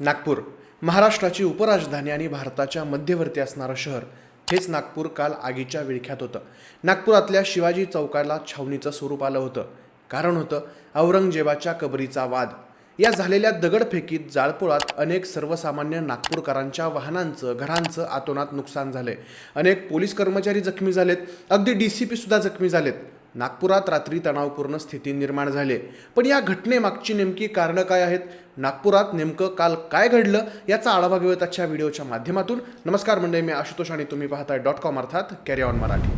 नागपूर. महाराष्ट्राची उपराजधानी आणि भारताच्या मध्यवर्ती असणारं शहर हेच नागपूर काल आगीच्या विळख्यात होतं. नागपुरातल्या शिवाजी चौकाला छावणीचं स्वरूप आलं होतं. कारण होतं औरंगजेबाच्या कबरीचा वाद. या झालेल्या दगडफेकीत जाळपोळात अनेक सर्वसामान्य नागपूरकरांच्या वाहनांचं घरांचं आतोनात नुकसान झालंय. अनेक पोलीस कर्मचारी जखमी झालेत. अगदी डी सी पी सुद्धा जखमी झालेत. नागपुरात रात्री तणावपूर्ण स्थिती निर्माण झाली. पण या घटनेमागची नेमकी कारणं काय आहेत? नागपुरात नेमकं काल काय घडलं? याचा आढावा घेऊयात आजच्या व्हिडिओच्या माध्यमातून. नमस्कार मंडळी मी आशुतोष आणि तुम्ही पाहताय डॉट कॉम अर्थात कॅरी ऑन मराठी.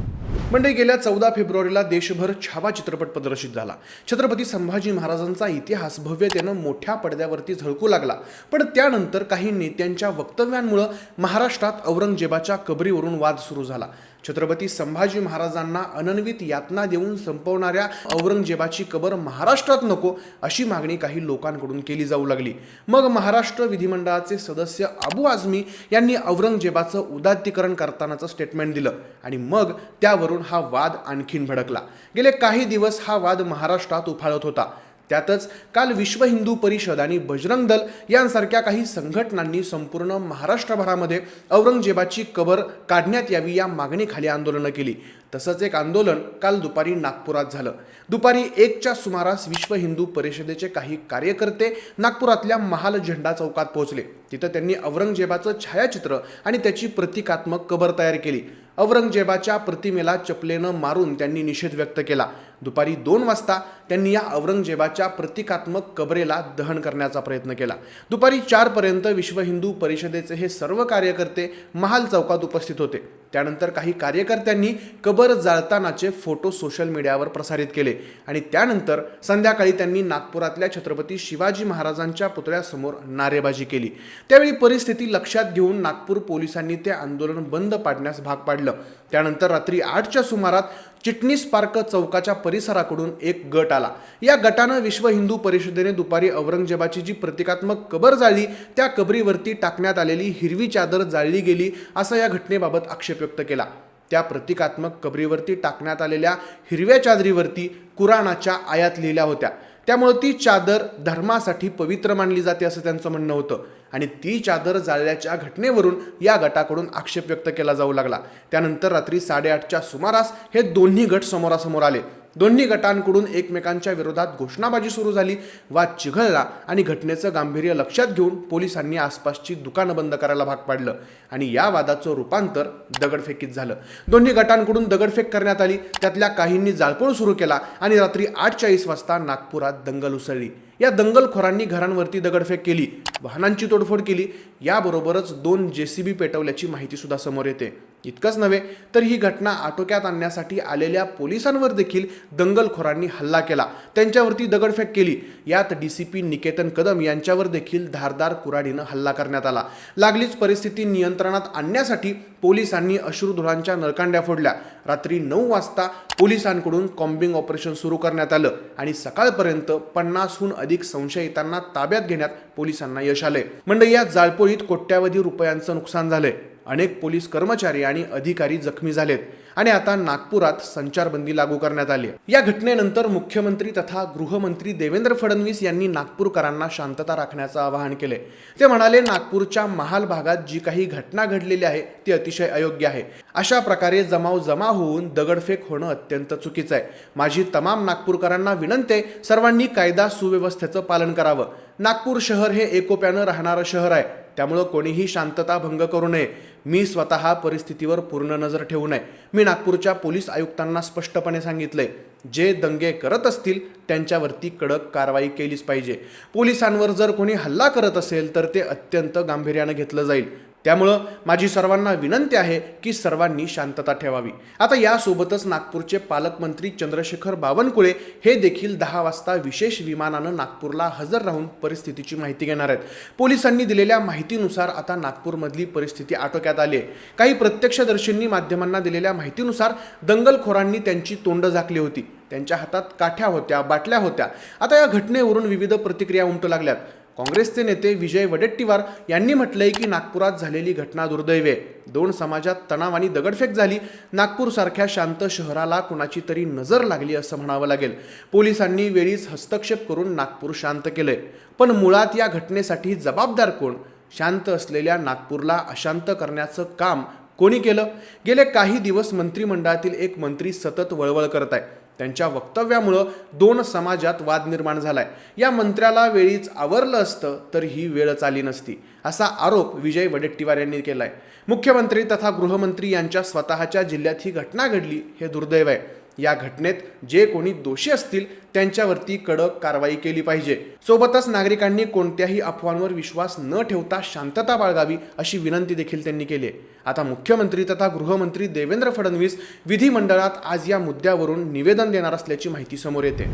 मंडई गेल्या चौदा फेब्रुवारीला देशभर छावा चित्रपट प्रदर्शित झाला. छत्रपती संभाजी महाराजांचा इतिहास भव्यतेनं मोठ्या पडद्यावरती झळकू लागला. पण त्यानंतर काही नेत्यांच्या वक्तव्यांमुळं महाराष्ट्रात औरंगजेबाच्या कबरीवरून वाद सुरू झाला. छत्रपती संभाजी महाराजांना अनन्वित यातना देऊन संपवणाऱ्या औरंगजेबाची कबर महाराष्ट्रात नको अशी मागणी काही लोकांकडून केली जाऊ लागली. मग महाराष्ट्र विधिमंडळाचे सदस्य अबू आझमी यांनी औरंगजेबाचं उदात्तीकरण करतानाचं स्टेटमेंट दिलं आणि मग त्यावरून हा वाद आणखीन भडकला. गेले काही दिवस हा वाद महाराष्ट्रात उफाळत होता. त्यातच काल विश्व हिंदू परिषद आणि बजरंग दल यांसारख्या काही संघटनांनी संपूर्ण महाराष्ट्रभरामध्ये औरंगजेबाची कबर काढण्यात यावी या मागणीखाली आंदोलनं केली. तसंच एक आंदोलन काल दुपारी नागपुरात झालं. दुपारी एकच्या सुमारास विश्व हिंदू परिषदेचे काही कार्यकर्ते नागपुरातल्या महाल झेंडा चौकात पोहोचले. तिथं त्यांनी औरंगजेबाचं छायाचित्र आणि त्याची प्रतिकात्मक कबर तयार केली. औरंगजेबाच्या प्रतिमेला चपलेनं मारून त्यांनी निषेध व्यक्त केला. दुपारी दोन वाजता त्यांनी या औरंगजेबाच्या प्रतिकात्मक कबरेला दहन करण्याचा प्रयत्न केला. दुपारी चारपर्यंत विश्व हिंदू परिषदेचे हे सर्व कार्यकर्ते महाल चौकात उपस्थित होते. त्यानंतर काही कार्यकर्त्यांनी कबर जाळतानाचे फोटो सोशल मीडियावर प्रसारित केले. आणि त्यानंतर संध्याकाळी त्यांनी नागपुरातल्या छत्रपती शिवाजी महाराजांच्या पुतळ्यासमोर नारेबाजी केली. त्यावेळी परिस्थिती लक्षात घेऊन नागपूर पोलिसांनी ते आंदोलन बंद पाडण्यास भाग पाडलं. त्यानंतर रात्री आठच्या सुमारात चिटणीस पार्क चौकाच्या परिसराकडून एक गट आला. या गटानं विश्व हिंदू परिषदेने दुपारी औरंगजेबाची जी प्रतिकात्मक कबर जाळली त्या कबरीवरती टाकण्यात आलेली हिरवी चादर जाळली गेली असा या घटनेबाबत आक्षेप व्यक्त केला. त्या प्रतिकात्मक कबरीवरती टाकण्यात आलेल्या हिरव्या चादरीवरती कुराणाच्या आयात लिहिल्या होत्या. त्यामुळं ती चादर धर्मासाठी पवित्र मानली जाते असं त्यांचं म्हणणं होतं. आणि ती चादर जाळल्याच्या घटनेवरून या गटाकडून आक्षेप व्यक्त केला जाऊ लागला. त्यानंतर रात्री साडेआठच्या सुमारास हे दोन्ही गट समोरासमोर आले. दोन्ही गटांकडून एकमेकांच्या विरोधात घोषणाबाजी सुरू झाली. वाद चिघळला आणि घटनेचं गांभीर्य लक्षात घेऊन पोलिसांनी आसपासची दुकानं बंद करायला भाग पाडलं आणि या वादाचं रूपांतर दगडफेकीत झालं. दोन्ही गटांकडून दगडफेक करण्यात आली. त्यातल्या काहींनी जाळपोळ सुरू केला आणि रात्री आठ चाळीस वाजता नागपुरात दंगल उसळली. या दंगलखोरांनी घरांवरती दगडफेक केली वाहनांची तोडफोड केली. याबरोबरच दोन जे सी बी पेटवल्याची माहितीसुद्धा समोर येते. इतकंच नव्हे तर ही घटना आटोक्यात आणण्यासाठी आलेल्या पोलिसांवर देखील दंगलखोरांनी हल्ला केला. त्यांच्यावरती दगडफेक केली. यात D C P Niketan Kadam यांच्यावर देखील धारदार कुऱ्हाडीनं हल्ला करण्यात आला. लागलीच परिस्थिती नियंत्रणात आणण्यासाठी पोलिसांनी अश्रुधुरांच्या नळकांड्या फोडल्या. रात्री नऊ वाजता पोलिसांकडून कॉम्बिंग ऑपरेशन सुरू करण्यात आलं आणि सकाळपर्यंत पन्नासहून अधिक संशयितांना ताब्यात घेण्यात पोलिसांना यश आलंय. म्हणजे या जाळपोळीत कोट्यावधी रुपयांचं नुकसान झालंय. अनेक पोलीस कर्मचारी आणि अधिकारी जखमी झालेत आणि आता नागपुरात संचारबंदी लागू करण्यात आली या घटनेनंतर मुख्यमंत्री तथा गृहमंत्री देवेंद्र फडणवीस यांनी नागपूरकरांना शांतता राखण्याचं आवाहन केले ते म्हणाले नागपूरच्या महाल भागात जी काही घटना घडलेली आहे ती अतिशय अयोग्य आहे. अशा प्रकारे जमाव जमा होऊन दगडफेक होणं अत्यंत चुकीचं आहे. माझी तमाम नागपूरकरांना विनंती आहे सर्वांनी कायदा सुव्यवस्थेचं पालन करावं. नागपूर शहर हे एकोप्यानं राहणारं शहर आहे. त्यामुळं कोणीही शांतता भंग करू नये. मी स्वतः परिस्थितीवर पूर्ण नजर ठेवू नये. मी नागपूरच्या पोलीस आयुक्तांना स्पष्टपणे सांगितलंय जे दंगे करत असतील त्यांच्यावरती कडक कारवाई केलीच पाहिजे. पोलिसांवर जर कोणी हल्ला करत असेल तर ते अत्यंत गांभीर्यानं घेतलं जाईल. त्यामुळं माझी सर्वांना विनंती आहे की सर्वांनी शांतता ठेवावी. आता यासोबतच नागपूरचे पालकमंत्री चंद्रशेखर बावनकुळे हे देखील दहा वाजता विशेष विमानानं नागपूरला हजर राहून परिस्थितीची माहिती घेणार आहेत. पोलिसांनी दिलेल्या माहितीनुसार आता नागपूरमधली परिस्थिती आटोक्यात आली आहे. काही प्रत्यक्षदर्शींनी माध्यमांना दिलेल्या माहितीनुसार दंगलखोरांनी त्यांची तोंड झाकली होती. त्यांच्या हातात काठ्या होत्या बाटल्या होत्या. आता या घटनेवरून विविध प्रतिक्रिया उमटू लागल्यात. काँग्रेसचे नेते विजय वडेट्टीवार यांनी म्हटलंय की नागपुरात झालेली घटना दुर्दैवे आहे. दोन समाजात तणाव आणि दगडफेक झाली. नागपूरसारख्या शांत शहराला कुणाची तरी नजर लागली असं म्हणावं लागेल. पोलिसांनी वेळीच हस्तक्षेप करून नागपूर शांत केलंय. पण मुळात या घटनेसाठी जबाबदार कोण? शांत असलेल्या नागपूरला अशांत करण्याचं काम कोणी केलं? गेले काही दिवस मंत्रिमंडळातील एक मंत्री सतत वळवळ करत आहे. त्यांच्या वक्तव्यामुळं दोन समाजात वाद निर्माण झालाय. या मंत्र्याला वेळीच आवरलं असतं तर ही वेळच आली नसती असा आरोप विजय वडेट्टीवार यांनी केलाय. मुख्यमंत्री तथा गृहमंत्री यांच्या स्वतःच्या जिल्ह्यात ही घटना घडली हे दुर्दैव आहे. या घटनेत जे कोणी दोषी असतील त्यांच्यावरती कडक कारवाई केली पाहिजे. सोबतच नागरिकांनी कोणत्याही अफवांवर विश्वास न ठेवता शांतता बाळगावी अशी विनंती देखील त्यांनी केली आहे. आता मुख्यमंत्री तथा गृहमंत्री देवेंद्र फडणवीस विधिमंडळात आज या मुद्द्यावरून निवेदन देणार असल्याची माहिती समोर येते.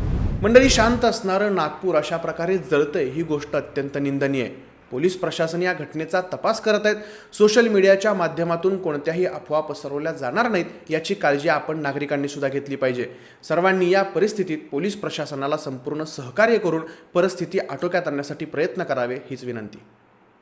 मंडळी शांत असणारं नागपूर अशा प्रकारे जळतंय ही गोष्ट अत्यंत निंदनीय आहे. पोलीस प्रशासन या घटनेचा तपास करत आहेत. सोशल मीडियाच्या माध्यमातून कोणत्याही अफवा पसरवल्या जाणार नाहीत याची काळजी आपण नागरिकांनी सुद्धा घेतली पाहिजे. सर्वांनी या परिस्थितीत पोलीस प्रशासनाला संपूर्ण सहकार्य करून परिस्थिती आटोक्यात आणण्यासाठी प्रयत्न करावे हीच विनंती.